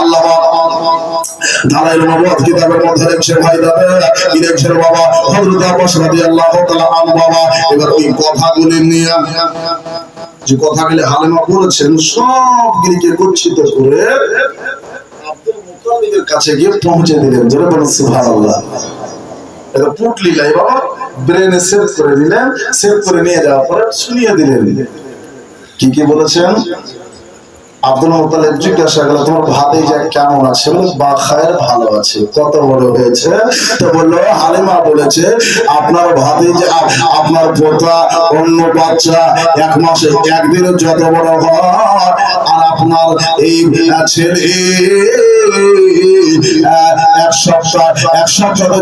আল্লাহ যে কথাগুলি হালেমা গচ্ছিত করে আব্দুল কাছে গিয়ে পৌঁছে দিলেন। জোরে বলুন, সুবহানাল্লাহ। এটা পুটলি লাই বাবা ব্রেনে সেভ করে দিলেন সেভ করে নিয়ে যাওয়ার পরে শুনিয়ে দিলেন। কি কি বলেছেন? আব্দুল মোতালেব জিজ্ঞাসা তোমার ভাতেই যা কেমন আছে? বা খায়ের ভালো আছে। কত বড় হয়েছে? তো বলল, হালিমা বলেছে, আপনার ভাতে যে আপনার পোতা, অন্য বাচ্চা এক মাসে একদিনে যত বড় হয়, আর আপনার এই ছেলে এক সপ্তাহ, এক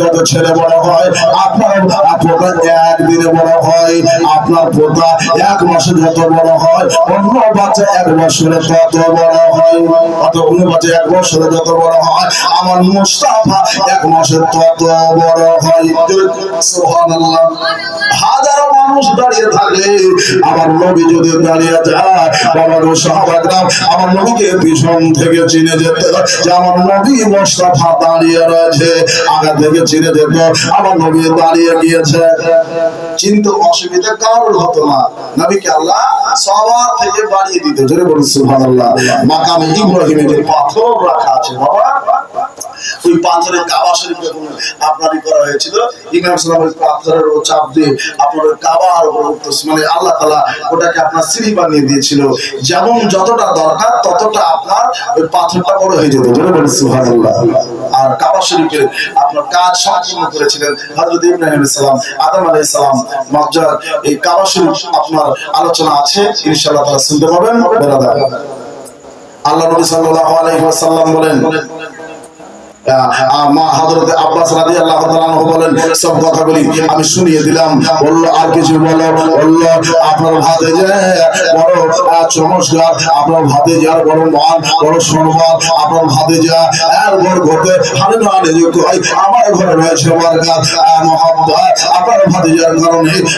যত ছেলে বড় হয়, আপনার পোতা একদিনে বড় হয়, আপনার পোতা এক মাসে যত বড় হয়, অন্য বাচ্চা এক বছরে তত বড় হয়। অন্য বাচ্চা এক বছরে যত বড় হয়, আমার মুস্তাফা এক মাসে তত বড় হয়। হাজারো মানুষ দাঁড়িয়ে থাকলে আমার নবী যদি দাঁড়িয়ে যায়, বাবা গো সাহাবাগরাম আমার নবীকে পিছন থেকে চিনে যেত যে আমার নবী মোস্তফা দাঁড়িয়ে রয়েছে। আগা থেকে চিনে যেত, আমার নবী দাঁড়িয়ে গিয়েছে। কিন্তু অসুবিধা কারোর হতো না। নবীকে আল্লাহ সবার থেকে বাড়িয়ে দিত। জোরে বলুন সুবহানাল্লাহ। মাকামে ইব্রাহিমে যে পাথর রাখা আছে, বাবা ওই পাথরের কাবা শরীফ যখন আপনারই করা হয়েছিল। ইমাম সালাম ওই পাথরের ও চাপ দিয়ে আপনার কাবার উপর উঠতো মানে আল্লাহ তালা ওটাকে আপনার সিঁড়ি বানিয়ে দিয়েছিল। যেমন যতটা দরকার, ততটা আপনার ওই পাথরটা বড় হয়ে যেত। বলুন, সুবহানাল্লাহ। আর কাবা শরীফের আপনার কাজ সম্পূর্ণ করেছিলেন হযরত ইব্রাহিম সালাম, আদম আলাইহিস সালাম মজ্জার এই কাবা শরীফ আপনার আলোচনা আছে। ইনশাআল্লাহ তাআলা শুনতে পাবেন। আল্লাহ নবী সাল্লাল্লাহু আলাইহি ওয়াসাল্লাম বলেন মা বলেন আমি শুনিয়ে দিলাম। বলল, আর কিছু বলো। বলল, আপনার ভাতে বড় চমৎকার। আপনার ভাতে যার বড় মান বড় সম্মান। আপনার ভাতে যা আর বড় ঘটে হারে না নিযুক্ত হয়। আমার ঘরে রয়েছে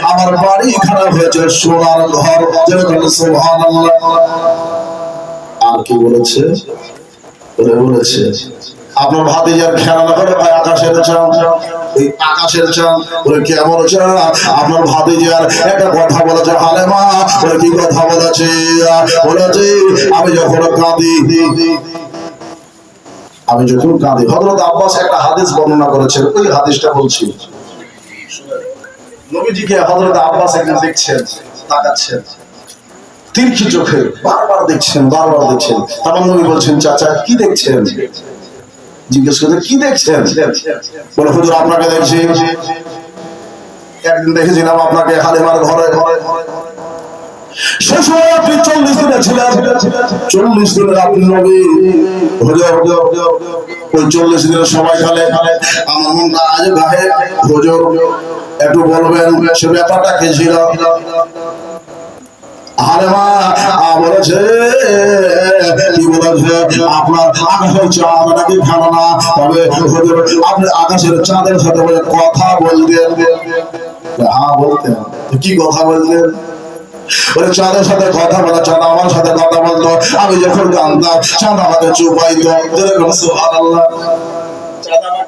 আমার বাড়ি খারাপ হয়েছে, সোনার ঘর। আর কি বলেছে? বলে বলেছে? আপনার ভাতিজার খেয়াল না করে ভাই, আকাশের চাঁদ এই আকাশের চাঁদ বলে কেমন চাঁদ আপনার ভাতিজার একটা কথা বলেছে, হালেমা, বলে কি কথা বলেছে? বলেছে আমি যখন কাঁদি, আমি যখন কাঁদি, হযরত আব্বাস একটা হাদিস বর্ণনা করেছেন, ওই হাদিসটা বলছি। নবীজিকে হযরত আব্বাস একদিন দেখছেন, তাকাচ্ছেন। তিরকি চোখে বারবার দেখছেন বারবার দেখছেন। তখন নবী বলছেন, চাচা, কি দেখছেন? জিজ্ঞেস করতে কি দেখছেন? বলে, হুজুর, আপনাকে দেখছি। একদিন দেখেছিলাম আপনাকে হালিমার ঘরে। সে সময় চল্লিশ চল্লিশ ওই চল্লিশ দিনের একটু বলবেন, সে ব্যাপারটা কি ছিল? বলেছে আপনার আকাশের ভালো না? তবে চাঁদের সাথে বলে কথা বলতেন হ্যাঁ বলতেন কি কথা বলতেন ওই চাঁদের সাথে কথা বলা, চাঁদ আমার সাথে কথা বলতো। আমি যখন জানতাম চাঁদ আমাকে চুপাইতো চিপাইতো।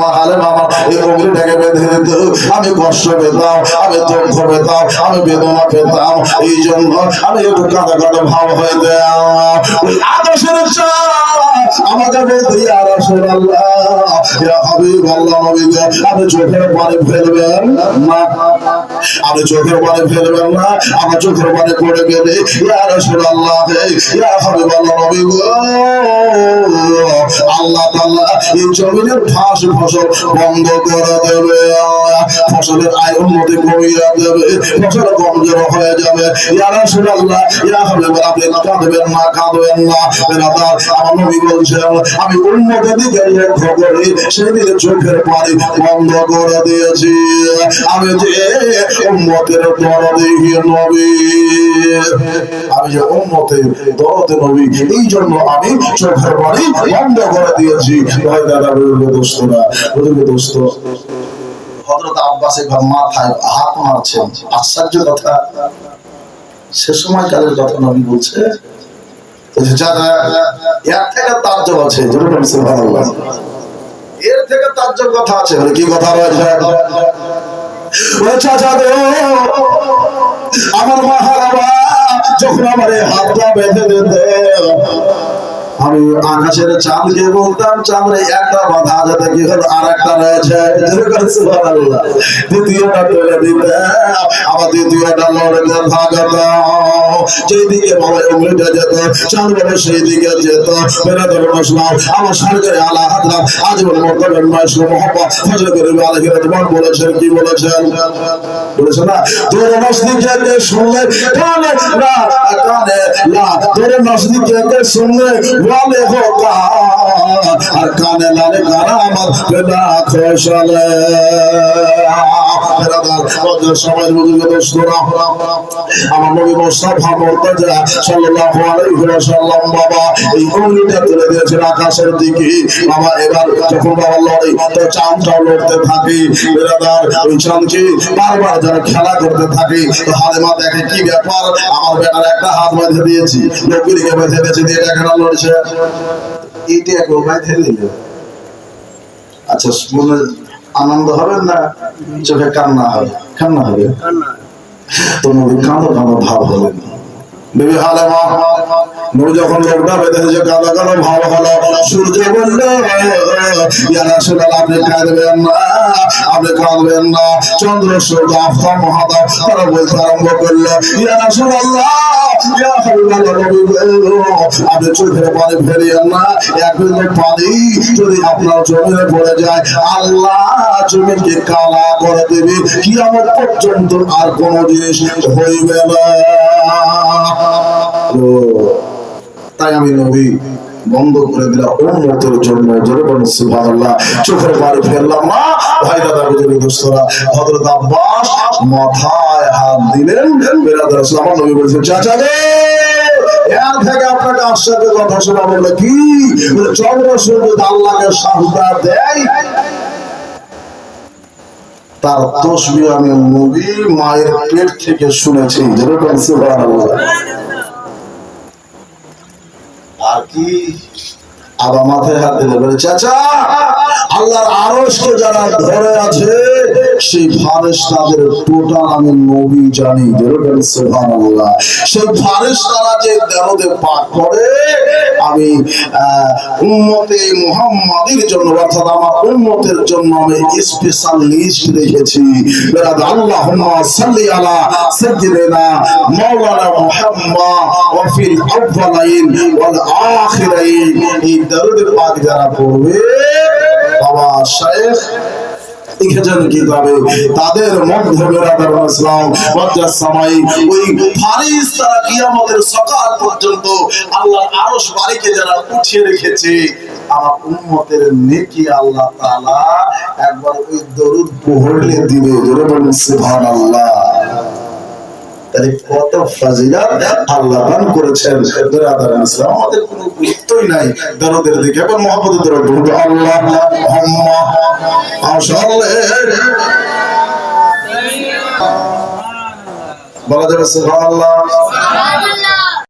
মা বেঁধে আমি কষ্ট পেতাম, আমি দুঃখ পেতাম, আমি বেদনা পেতাম। এই জন্য আমি একটু কাঁদা কাঁদা ভাব হয়ে দেয় চাঁদ আমাকে বলতে আপনি না। না। ফসল বন্ধ করে দেবে। ফসলের আয় উন্নতি কমিয়ে দেবে। ফসল কমজোর হয়ে যাবে। ইয়া রাসূলুল্লাহ ইয়া হাবিবাল্লাহ আপনি কাঁদবেন না কাঁদবেন না। আমার নবী আমি উন্নতির দিকে লক্ষ্য করি সেদিকে চোখের পানি বন্ধ করে দিয়েছি। আমি যে উন্মতের তর দেখি নবী আমি যে উম্মতে দরদে নবী এই জন্য আমি চোখের বাড়ি বন্ধ করে দিয়েছি। ভাই দাদা বুঝবে দোস্তরা বুঝবে দোস্ত হযরত আব্বাস একবার মাথায় হাত মারছেন। আশ্চর্য কথা। সে সময়কালের কথা নবী বলছে, তাজ্জব আছে এর থেকে তাজ্জব কথা আছে মানে কি কথা আমার মা যখন আমার হাতটা বেঁধে দিতে আমি আকাশের চাঁদকে বলতাম চাঁদের একটা বাধা যাতে কি হলো? আর একটা রয়েছে দ্বিতীয়টা তুলে দিতে। আবার দ্বিতীয়টা লড়তে থাকত যেদিকে বাবা উঙ্গলিটা যেত, চাঁদ বলে সেই দিকে যেত। বেরাতে বসলাম আমার সরকারে আলা হাতরাম আজীবন মর্তবের মায়ের মোহাম্মদ ফজল করিম আলাইহি রাহমান বলেছেন, কি বলেছেন? বলেছেন না? তোর নসদিকে শুনলে কানে, না কানে, না তোর নসদিকে শুনলে বলে হোকা আর কানে লালে কানা আমার বেলা সমাজ আমার এই উঙ্গলিটা তুলে দিয়েছেন আকাশের দিকে। বাবা, এবার যখন বাবা লড়ে, তো চাঁদটাও লড়তে থাকে। বেরাদার, ওই চাঁদকে বারবার যারা খেলা করতে থাকে। তো হালেমা দেখে, কি ব্যাপার? আমার বেটার একটা হাত বেঁধে দিয়েছি। লোকগুলিকে বেঁধে দিয়েছি, দিয়ে না লড়ছে? এইটা একটু বেঁধে দিলে আচ্ছা মনে আনন্দ হবে না চোখে কান্না হবে? কান্না হবে। তো নবী কাঁদো কাঁদো ভাব হলেন বিবি হালেমা নবী যখন লোকটা বেঁধে যে কাঁদো কাঁদো ভাব হলো সূর্য বলল ইয়া রাসূলুল্লাহ আপনি কাঁদবেন না আপনি কাঁদবেন না। চন্দ্র সূর্য আফতাব মহাতাব তারা বলতে আরম্ভ করল ইয়া ইয়া নবী গো, আপনি চোখের পানি ফেরিয়েন না এক পানি যদি আপনার জমিনে পড়ে যায় আল্লাহ জমিকে কালা করে দেবে। কিয়ামত পর্যন্ত আর কোন জিনিস হইবে না। তাই আমি নবী বন্ধ করে দিলাম উন্নতির জন্য। যেরকম সুবহানাল্লাহ। চোখের বাড়ি ফেললাম না ভাই, দাদা বুঝলি দোস্তরা, হযরত আব্বাস মাথায় হাত দিলেন। রাসূল আমার নবী বলেছেন, চাচা রে তার আমি নবী মায়ের পেট থেকে শুনেছি। যেরকম আর কি? আবার মাথায় হাত দিলে বলে চাচা আল্লাহর আরশকে যারা ধরে আছে। সেই ফারেশতাদের টোটাল আমি নবী জানি সেই ফারেশতারা যে দেহতে পাক করে, আমি মুহাম্মাদের জন্য, অর্থাৎ আমার জন্য আমি স্পেশাল লিস্ট রেখেছি। সাল্লি আলা মাওলানা ওয়া ফিল আউয়ালাইন ওয়াল আখিরাইন। এই দরুদ পাক যারা পড়বে, বাবা শায়েখ লিখেছেন কিতাবে তাদের মধ্যে ইসলাম ওই ফারিস তারা কিয়ামতের সকাল পর্যন্ত আরশ বাড়িকে যারা উঠিয়ে রেখেছে, আমার নেকি আল্লাহ তালা একবার ওই দরুদ পড়লে দিবে। সুবহানাল্লাহ। তাহলে কত ফাজিলা আল্লাহ দান করেছেন? আমাদের কোনো গুরুত্বই নাই দরদের দিকে। এখন বলব আল্লাহ বলা যাবে, সুবহানাল্লাহ।